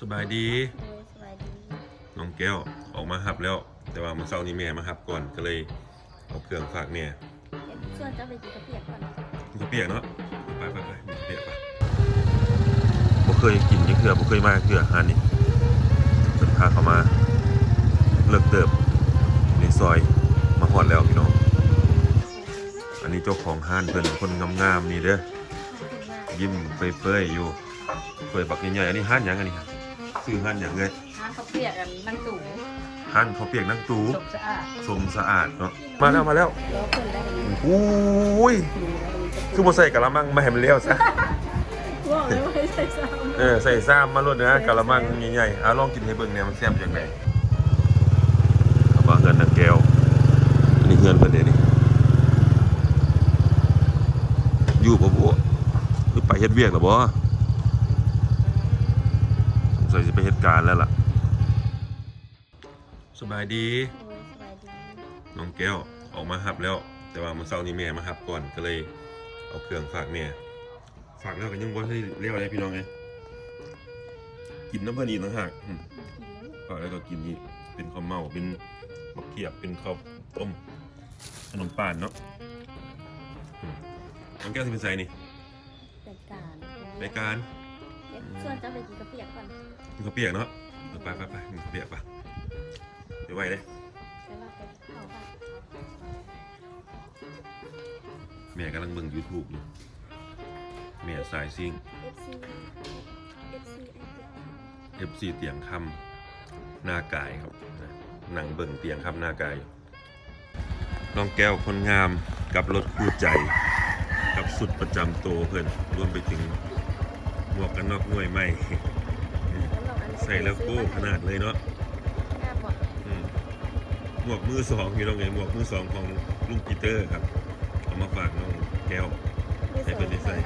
สบายดีเออสบายดี น้องแก้วออกมาหับแล้ว แต่ว่ามื้อเช้านี้แม่มาหับก่อนก็เลยเอาเครื่องฝากแม่เดี๋ยวชวนเจ้าไปกินกาแฟก่อนกินข้าวเปียกเนาะไปไปไปกินข้าวเปียกไปบ่เคยกินยังเถื่อบ่เคยมาเถื่อหานนี่เพิ่นพาเขามา เลิกเติบในซอยมาฮอดแล้วพี่น้อง อันนี้เจ้าของห้านเพิ่นคนงามๆนี่เด้อ ขอบคุณมากยิ้มเปื่อยๆอยู่เปื่อยบักใหญ่ๆอันนี้ห้านหยังอันนี้ครับ ชื่อห้านหยังเลยร้านเขาเปียกกันนั่งตู่ห้านข้าวเปียกนั่งตูจบสะอาดสมสะอาดเนาะมาแล้วมาแล้วรอคนได้ไหมอุ้ยคือบ่ใส่กะละมังมาให้มันเลี้ยวซะบอกเลยว่าให้ใส่ซ้เออใส่ซ้ำมาโลดนะกะละมังใหญ่ๆอะลองกินให้เบิ่งเนี่ยมันแซ่บจังไดเอาบ่เงินน่ะแก้วอันนี้เงินเพิ่นเด้นี่อยู่บ่บ่หรือไปเฮ็ดเวียกหรอบ่ สงสัยสิไปเฮ็ดการแล้วล่ะสบายดีำเออสบายดี น้องแก้วออกมาหับแล้ว แต่ว่ามื้อเช้านี้แม่มาหับก่อนก็เลย เอาเครื่องฝากแม่ฝากแล้วก็ยังบ่ได้เรียกอะไรพี่น้องไงกินน้ำเพิ่นอีกต่างหากอืมฝากแล้วก็กินอีกเป็นข้าวเมาเป็นบักเขียบเป็นข้าวต้มขนมป่านเนาะอืมน้องแก้วสิเป็นไสนี่รายการรายการ เดี๋ยวชวนเจ้าไปกินกาแฟก่อนกินข้าวเปียกเนาะเออไปไปไปกินข้าวเปียกไปเดี๋ยวไว้เลยไปว่าไปเข้าบ้านแม่กำลังเบิ่ง YouTube อยู่แม่สายซิ่ง เอฟซีเอฟซีไอเดีย FC เตียงคำหน้ากายครับนะหนังเบิ่งเตียงคำหน้ากายน้องแก้วคนงามกับรถคู่ใจ กับสุดประจำตัวเพื่อนรวมไปถึง หมวกกันน็อกหน่วยใหม่ใส่แล้วโก้ขนาดเลยเนาะหน้าบอกอืมหมวกมือสองพี่น้องไงหมวกมือสองของลุงปีเตอร์ครับเอามาฝากน้องแก้วให้เป็นนิสัย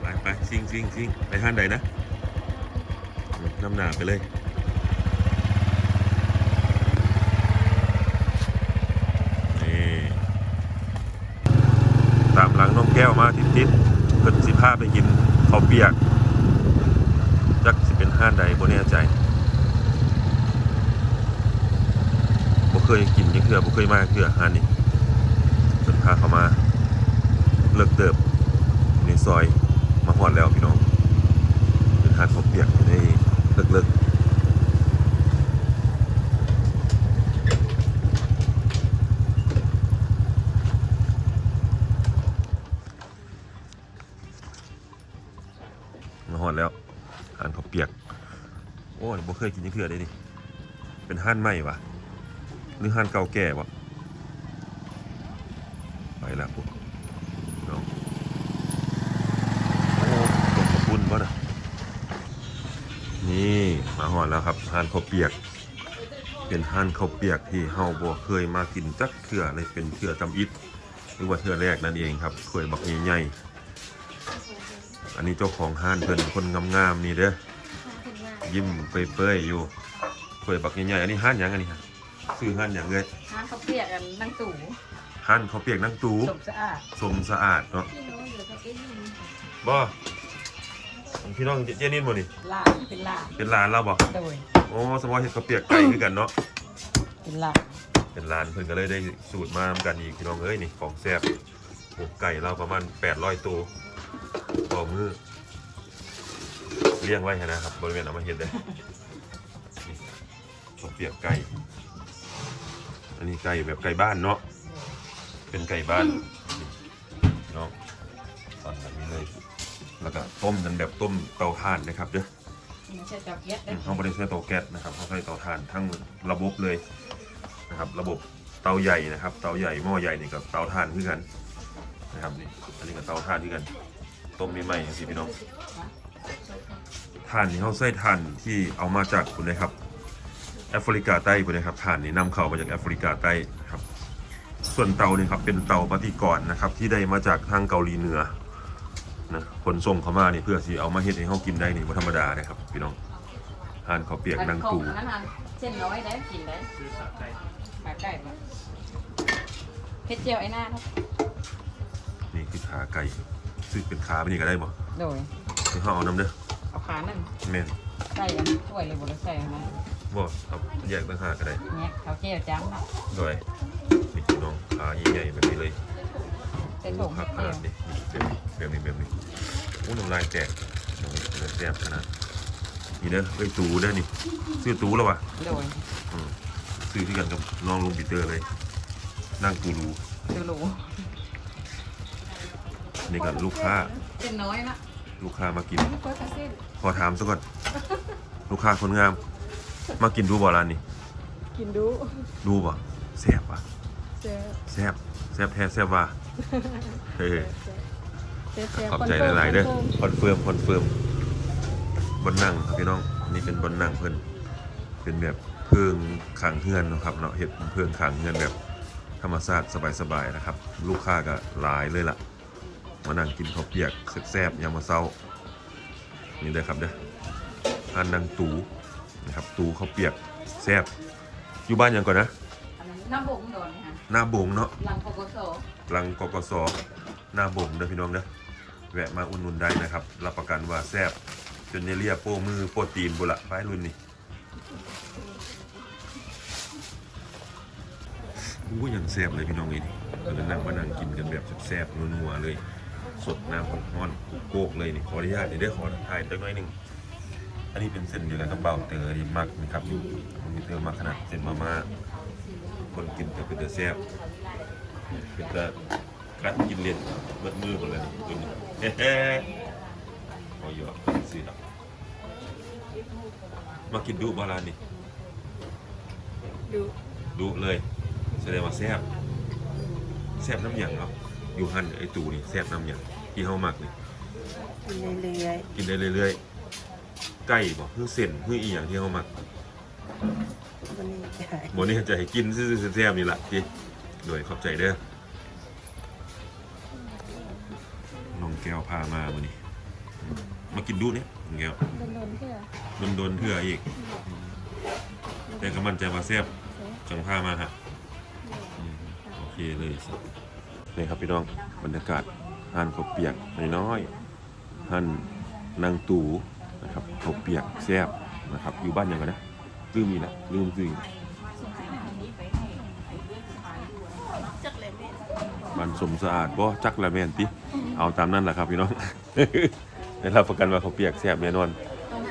ไปไปซิ่งซิ่งซิ่งไปห้านใดนะอืมน้ำหนาไปเลยนี่ตามหลังน้องแก้วมาติดๆ เพิ่นสิพาไปกินข้าวเปียกจักสิเป็นห้านใดบ่แน่ใจบ่เคยกินยังเถื่อบ่เคยมาเถื่อห้านนี้เพิ่นพาเขามาเลิกเติบในซอยมาฮอดแล้วพี่น้องเป็นห้านข้าวเปียกอยู่ในเลิกๆมาฮอดแล้วห้านข้าวเปียก โอ้ยบ่ เคยกินยังเถื่อได้ดิเป็นห้านใหม่วะหรือห้านเก่าแก่วะไปแล้วพวกน้องโอ้ตกกระปุ้นป่ะนะนี่มาหอดแล้วครับห้านข้าวเปียก เป็นห้านข้าวเปียกที่เฮาบ่เคยมากินจักเถื่อเลยเป็นเถื่อจำอิดหรือว่าเถื่อแรกนั่นเองครับเคยบักใหญ่ๆอันนี้เจ้าของห้านเพิ่นคนงามๆนี่เด้อ ยิ้มเปื่อยๆอยู่เปื่อยบักใหญ่ๆอันนี้ห้านหยังอันนี้ฮะซื้อห้านหยังเลยร้านเขาเปียกกันนั่งตู่ห้านเขาวเปียกนั่งตูจบสะอาดสมสะอาดเนาะพี่น้องอยู่กับเอ็นนี่บ่พี่น้องเจนินบ่นี่ลานเป็นลานเป็นร้านเราบ่โดยโอ้สมมติเฮ็ดข้าวเปียกไก่คือกันเนาะ เป็นลานเป็นร้านเพิ่นก็เลยได้สูตรมานำกันอีกพี่น้องเอ้ยนี่ของแซ่บโอ้ไก่เราประมาณ 800 ตัวต่อมือ เลี้ยงไว้ให้นะครับบริเวณเอามาเฮ็ดได้นี่ข้าวเปียกไก่ อันนี้ไก่แบบไก่บ้านเนาะ เป็นไก่บ้านเนาะตอนแบบนี้เลย แล้วก็ต้มกันแบบต้มเตาถ่านนะครับเด้อไม่ใช่จับเย็ดอืได้มเขาไม่ได้ใช้เตาแก๊สนะครับเขาใช้เตาถ่านทั้งระบบเลยนะครับ ระบบเตาใหญ่นะครับ เตาใหญ่หม้อใหญ่นี่กับเตาถ่านคือกันนะครับนี่ อันนี้กับเตาถ่านคือกัน ต้มใหม่ๆอย่างที่พี่น้อง ถ่านนี่เขาใช้ถ่านที่เอามาจากคุณนะครับแอฟริกาใต้คุณนะครับถ่านนี่นำเข้ามาจากแอฟริกาใต้นะครับ ส่วนเตานี่ครับเป็นเตาปฏิกรณ์นะครับ ที่ได้มาจากทางเกาหลีเหนือนะขนส่งเข้ามานี่เพื่อที่เอามาเฮ็ดให้เขากินได้นี่บ่ธรรมดานะครับพี่น้องทานข้าวเปียกนางตูนั่นน่ะเส้นน้อยได้กินได้ขาไก่มาเฮ็ดเจียวไอ้หน้าครับนี่คือขาไก่ซึ่งเป็นขาไปนี่ก็ได้บ่โดยให้เขาเอาน้ำเด้อ เอาขานั่นแม่นใส่อันถ้วยเลยบ่ได้ใส่อันนั้นบ่เอาแยกต่างหากก็ได้เนี่ยเขาวเจียวจ้ำเนาะโดยนี่พี่น้องขาใหญ่ๆแบบนี้เลยใส่ถุงครัเฮ็บดขเจียนาวดนี้แบบนี้แบบนี้แบบนี้โอ้น้ำลายแตกน้ำลายแตกขนาดนี่เด้อเอ้ยตูเด้อนี่ซื้อตูแล้ววะโดยอืมซื้อที่กันกับน้องลุงปีเตอร์เลย นั่งตูรูดูหรูนี่กับลูกค้า เป็นน้อยนะ ลูกค้ามากินก็กระเซ็นขอถามซะก่อน ลูกค้าคนงาม มากินดูบ่ร้านนี้ กินดูดูบ่แซ่บปะเจ๊แซ่บแซ่บแท้แซ่บว่าเฮ้ยเจ๊เจ๊ขอบใจหลายๆเด้อคอนเฟิร์มคอนเฟิร์มบนนั่งครับพี่น้องนี่เป็นบนนั่งเพิ่นเป็นแบบเพิงขังเฮือนเนาะครับเนาะเห็ดเพิงขังเฮือนแบบธรรมชาติสบายๆนะครับ ลูกค้าก็หลายเลยล่ะ มานั่งกินข้าวเปียกแซ่บๆยามมื้อเช้านี่เด้อครับเด้ออันนางตูนะครับตูข้าวเปียกแซ่บอยู่บ้านหยังก่อนนะอันนั้นน้ำบ่งโดนค่ะหน้าบงเนาะหลังปกโซหลังกกสหน้าบ่มเด้อพี่น้องเด้อแวะมาอุ่นนุนได้นะครับ รับประกันว่าแซ่บจนเนเรียโป้มือโปรตีนบุละไปรุ่นนี้อู้ยังแซ่บเลยพี่น้องนี่ก็เลยนั่งมานั่งกินกันแบบแซ่บๆนัวๆเลย สดน้ำร้อนๆโกกเลยนี่ขออนุญาตเดี๋ยวได้ขอถ่ายสักหน่อยหนึ่งอันนี้เป็นเส้นเดียวกันกับเบาเตอร์ที่มักนะครับมีเตอร์มากขนาดเส้นมาม่าคนกินก็เป็นแต่แซ่บเป็นตากัดกินเล่นเบิดมือหมดเลยนี่ตัวนี้เฮ้เฮ้พออยู่อะซื้อดอกมากินดูบาลานนี่ดูดูเลยแสดงว่าแซ่บแซ่บน้ำหยังเนาะอ ยู่หันไอตูนี่แซ่บน้ำหยังที่เฮามักนี่กินเรื่อยกินได้เรื่อยๆไก่บ่เพื่อเส้นเพื่ออีหยังที่เฮามักๆวันนี้จะหายบ่นี่จะให้กินซื่อๆแซ่บๆนี่ล่ะพี่โดยขอบใจเด้อน้องแก้วพามามื้อนี้มากินดูเนี่ยน้องแก้วโดนๆเพื่อโดนโดนๆเถื่ออีก แต่ก็มั่นใจว่าแซ่บจังผ้ามาฮะอืมโอเคเลย นี่ครับพี่น้องบรรยากาศห่านข้าวเปียกน้อยๆห่านนางตูนะครับข้าวเปียกแซ่บนะครับอยู่บ้านยังไงนะลืมอีกล้วลืมจริงบ้านสมสะอาดบ่จักละแมนติเอาตามนั้นแหละครับพี่น้องได้รับประกันว่าข้าวเปียกแซ่บแน่นอน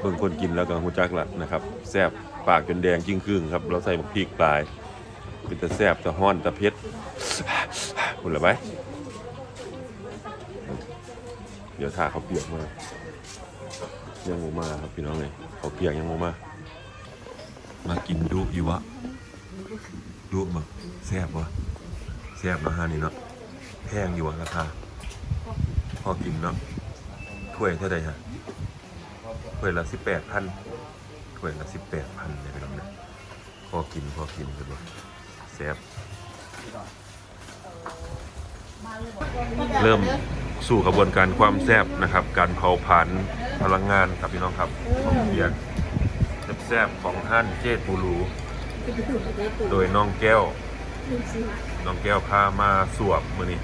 เบิ่งคนกินแล้วก็หูจักละนะครับแซ่บปากจนแดงจิ้งครึ่งครับเราใส่หมกพริกปลายเป็นแต่แซ่บแต่ฮ้อนแต่เผ็ด คุณละไปเดี๋ยวถ่าเขาเปียกมายังโมมาครับพี่น้องเลยเขาเปียกยังโมมา มากินดุอยู่วะดุมาแซ่บวะแซ่บนาะฮะนี่เนาะแพงอยู่วะราคาพอกินเนาะถ้วยเท่าไหร่ฮะถ้วยละสิบแปดพันถ้วยละสิบแปดพันเลยพี่น้องนะพอกินพอกินกันบ่แซ่บ เริ่มสู่กระบวนการความแซ่บนะครับ การเผาผลาญพลังงานครับพี่น้องครับของเบียร์แซ่บๆของท่านเจตูรูโดยน้องแก้ว น้องแก้วพามาสวบมือนี้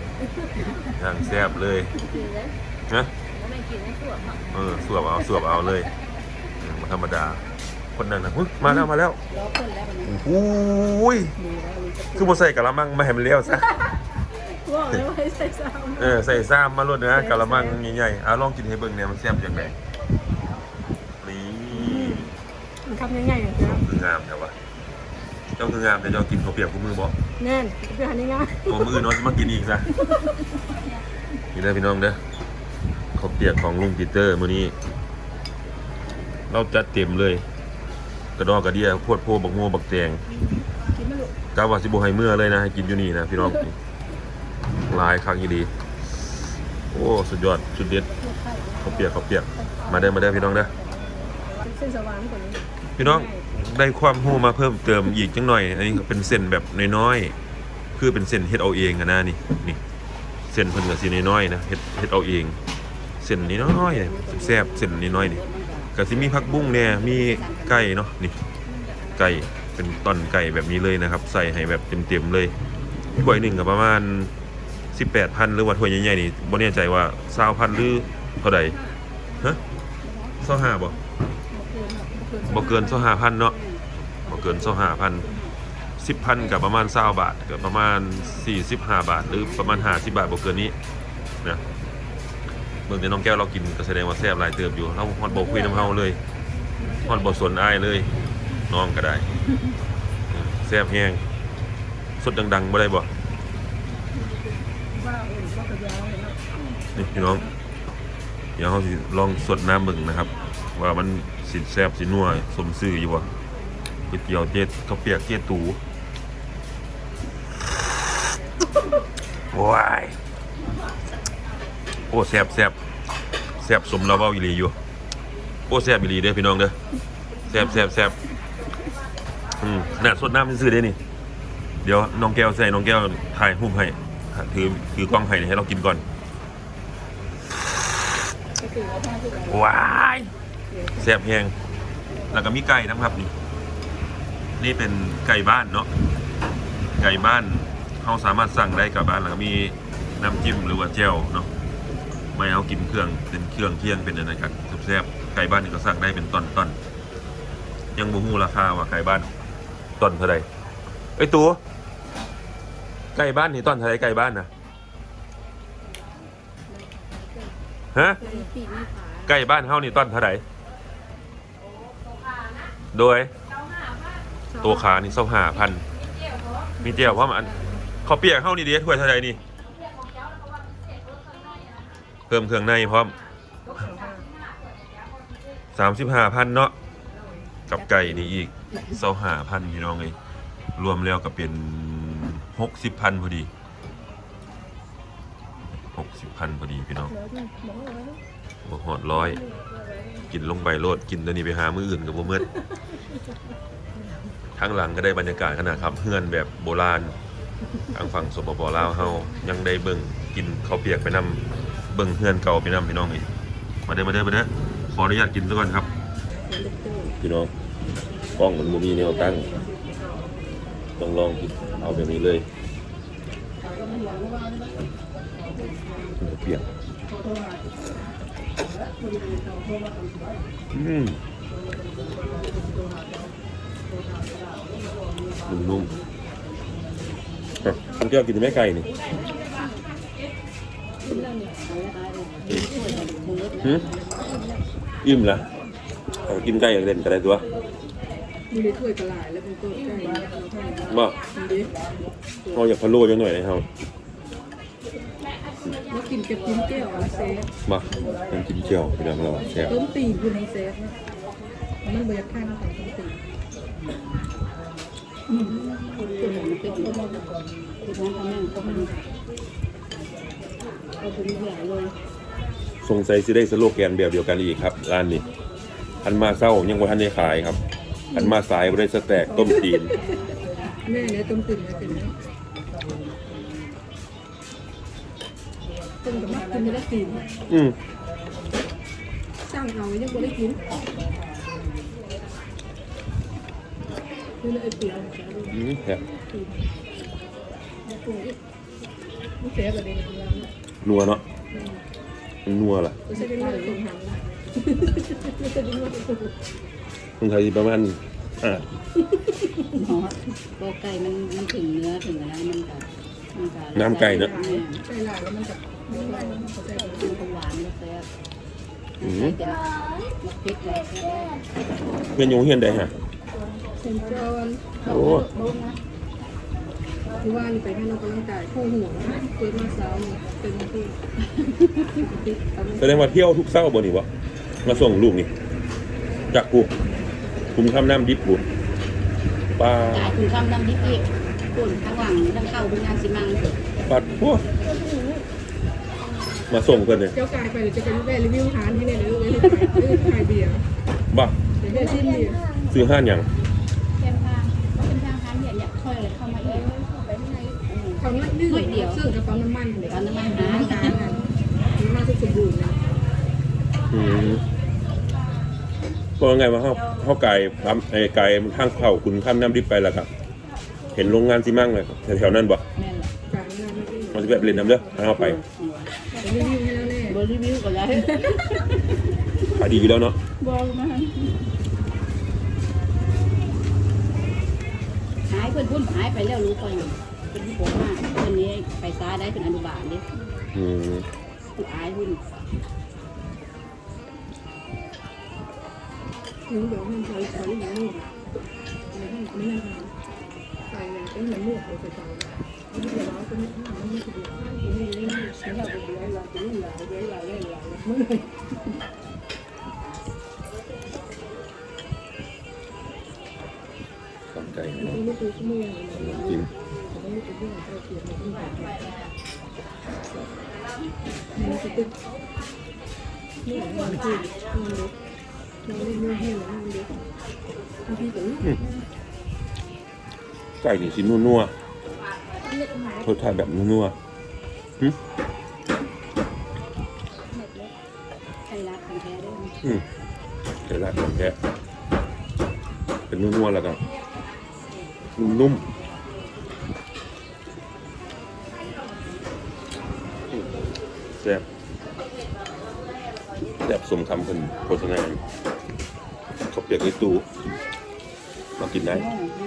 อย่างแซ่บเลยนะเออสวบเอาสวบเอาเลยอืมธรรมดา คนนั้นนะมาแล้วมาแล้วล้อคนแล้ววันนี้โอ้ยคือบ่ใส่กะละมังมาให้มันเลี้ยวซะ บอกเลยว่าให้ใส่ซ้เออใส่ซ้ำมาลดเนื้อกะละมังใหญ่ๆอะลองกินให้เบิ่งเนี่ยมันแซ่บจังไดนี่ำมันทำยังไงอะเจ้าคืองามแต่ว่าเจ้าคืองามแต่เจ้ากินข้าวเปียกกูมือบ่แน่นเพื่อหาง่ายบ่มือเนาะสิมากินอีกซะนี่เด้อพี่น้องเด้อข้าวเปียกของลุงปีเตอร์มื้อนี้ เราจัดเต็มเลย กระดอกกระเดียพวดโพบักโมบักแตงกินไม่รู้กาว่าสิบให้เมื่อเลยนะให้กินอยู่นี่นะพี่น้องห ลายครั้งอีดี โอ้ สุดยอด สุดเด็ดข้าเปียกเขาเปียก มาได้อมาได้อพี่น้องเด้อเส้นสว่างกว่านี้พี่น้องได้ความรู้มาเพิ่มเติมอีกจังหน่อย อันนี้เป็นเส้นแบบน้อยๆ คือเป็นเส้นเฮ็ดเอาเองอะนะนี่นี่ เส้นเพิ่นก็สิน้อยๆนะเฮ็ดเฮ็ดเอาเอง เส้นนี้น้อยๆแซ่บเส้นนี้น้อยนี่ก็สิมีผักบุ้งเนี่ยมีไก่เนาะนี่ไก่เป็นต้นไก่แบบนี้เลยนะครับ ใส่ให้แบบเต็มๆเลยถ้วยหนึ่งก็ประมาณ 18,000หรือว่าถ้วยใหญ่ๆนี่บ่แน่ใจว่า20,000หรือเท่าใดฮะเศร้าห้าบ่บ่เกินครับบ่เกินบ่เกินเศร้าห้าพันเนาะบ่เกินเศร้าห้าพันสิบพันกับประมาณเศร้าบาทกับประมาณสี่สิบห้าบาท หรือประมาณห้าสิบบาทบ่เกินนี้นะเบิ่งแต่น้องแก้วเรากินก็แสดงว่าแซ่บหลายเติบอยู่เราฮอดบ่คุยน้ำเฮาเลยฮอดบ่สนอายเลยน้องก็ได้อืมแซ่บแฮงสดดังๆบ่ได้บ่ ว่าเออว่ากระยาวเลยเนาะ นี่พี่น้อง เดี๋ยวเราสิลองสดน้ำเบิ่งนะครับ ว่ามันสิแซบสินัวสมซื่ออยู่บ่ก๋วยเตี๋ยวเจ็ดข้าวเปียกเจ็ดตูว้ายโอ้แซบแซบแซบสมเราเว้าอีหลีอยู่โอ้แซบอีหลีเด้อพี่น้องเด้อแซบแซบแซบอืมขนาดสดน้ำซื่อๆเด้นี่ เดี๋ยวน้องแก้วใส่น้องแก้วถ่ายรูปให้ ถือถือกล้องให้ให้เรากินก่อน ว้ายแซ่บแฮงแล้วก็มีไก่นะครับนี่ นี่เป็นไก่บ้านเนาะ ไก่บ้านเขาสามารถสั่งได้กับบ้านแล้วก็มีน้ำจิ้มหรือว่าเจลเนาะ ไม่เอากินเครื่องเป็นเครื่องเคียงเป็นอะไรกันแซ่บไก่บ้านนี่ก็สั่งได้เป็นตอนๆยังบ่ฮู้ราคาว่าไก่บ้านต้นเท่าไหร่ไอตัวไก่บ้านนี่ต้นเท่าไหร่ไก่บ้านนะ ฮะใกล้บ้านเฮานี่ต้นเท่าไหร่โดย ตัวขานี่เศ้าหาพันมีเจียวเพราะมันเขาเปียกเฮานี่เดีถ้วยเท่าไหร่นี่ เพิ่มเครื่องในพร้อมสามสิบห้าพันเนาะกับไก่นี่อีกเศ้าหาพันพี่น้องเลยรวมแล้วก็เป็นหกสิบพันพอดี หกสิบพันพอดีพี่น้องแล้วนี่บอกหอดร้อย กินลงไปโลดกินตัวนี้ไปหามืออื่นกับบ่เมื่อข้างหลังก็ได้บรรยากาศขนาดครับเฮือนแบบโบราณทางฝั่งสปปลาวเฮายังได้เบิ่งกินข้าวเปียกไปนํเบิ่งเฮือนเก่าไปนํพี่น้องอีกมาเด้อมาเด้อมาเด้อขออนุญาตกินซะก่อนครับ พี่น้องกล้องมันบ่มีแนวตั้งต้องลองกินเอาแบบนี้เลย ข้าวเปียกอืมนุ่มๆอะคุณแก้วกินไหมไก่นี่หืมอิ่มละเอากินไก่อย่างเด่นกันได้ตัวมีในถ้วยกระหลายแล้วเป็นตัวไก่เราทำบ่ดีเราอยากพะโล้จังหน่อยนะครับ แล้วกินกับกินแก้วอะเซฟมาน้ำจิ้มเจียวพี่น้องเราแซ่บต้มตีนอยู่ในเซฟนะมันเบียดข้างของต้มตีนตัวหมูเป็นตัวมันก่อนตัวนั้นทำแม่งก็มันเอาเป็นใหญ่เลยสงสัยสิได้สโลแกนแบบเดียวกันอีกครับร้านนี้อันมาเศร้ายังบ่ทันได้ขายครับ อันมาสายบ่ได้สแต็กต้มตีนแม่เนี่ยต้มตื่นมาเป็น ไหมต้มกับมักกินไม่ได้กินอืมสร้างเอายังไม่ได้กินนี่เลยเปลี่ยนอืมแซ่บไม่เสียกับเด็กเรานัวเนาะมันนัวล่ะมันไม่ใช่เป็นเรื่องตรงหันคนไทยประมาณอ่าตัวไก่มันมันถึงเนื้อถึงอะไรมันก็มันก็น้ำไก่เนาะ ใช่หลายแล้วมันจะไม่ไหวเขาใจแบบมันหวานมันแซ่บอืมแต่มันพริกอะไรแซ่บเพื่อนอยูเฮียนได้ฮะเซนจอนโอ้ที่ว่าไปให้เรากำลังกายคู่หัวเกิดมาเช้าเป็นคู่แสดงว่าเที่ยวทุกเศร้าบ่นี่วะมาส่งลูกนี่จากกูคุมข้ามน้ำดิบบุปลาจ่ายคุณคำดำดิบอีกปุ่นข้างหลังน้ำเข้าเป็นงานสิมังปัดพวก มาส่งเพื่อนเลยเจ้ากายไปหรือจะเป็นแม่รีวิวหานที่เนี่ยหรือเลยขายเบียร์บ้าหรือแม่ที่เบียร์ซื้อห้านอย่างเป็นทางเป็นทางทางเนี่ยอยากค่อยเข้ามาเองเขาน้อยดื้อเดียวซึ่งกระเป๋าน้ำมันเลยตอนน้ำมันน้ำหามันน้ำมันสมบูรณ์นะอืมก็ไงว่าเขาเขาไก่ทำไอ้ไก่ข้างเข้าคุณข้ามน้ำดิบไปแล้วครับ เห็นโรงงานซีมั่งเลยแถวๆนั้นบ่แม่นการงานไม่ได้มันจะแบบเล่นน้ำเด้อเอาไป รีวิวให้แล้วแน่บริวิวก็ได้ายดีอยู่แล้วเนาะบอกมาหายเพิ่นพุ่นหายไปแล้วรู้ก่อนเป็นที่ผมว่าเพิ่นนี้ไปซ้ายได้เป็นอนุบาลนี่อืมคืออายพุ่นถึงเดี๋ยวมันใช้ใช้อย่างนี้ไม่ให้ไม่ให้ใส่อย่างเป็นเหมือนหมวกเลยใส่ใส่ ไม่ได้ร้อยก็ไม่มันไม่ถูกไม่ได้เล่นไม่ได้ไปเดี๋ยวาจะเล่นหลายเดี๋ยวเราเล่นหลายไม่เลยสนใจไม่รู้ตัวชั่วโมงกินไม่รู้ตัวเรื่องเราเกี่ยวกับเรื่องแบบมันจะตึกนี่มันคือมันเล็กมันเล่นไม่ให้มันเล็กบางทีแต่ลูกไก่นี่ชิ้นนัวๆ รสชาติแบบนัวๆหึใครรักกันแท้ด้วยอืมใส่ลาดของแท้เป็นนัวๆแล้วก็นุ่มๆอืมแซ่บแซ่บสมคำเป็นโฆษณาอยู่เขาวเปียกในตู้มากินได้เวลานี้กิ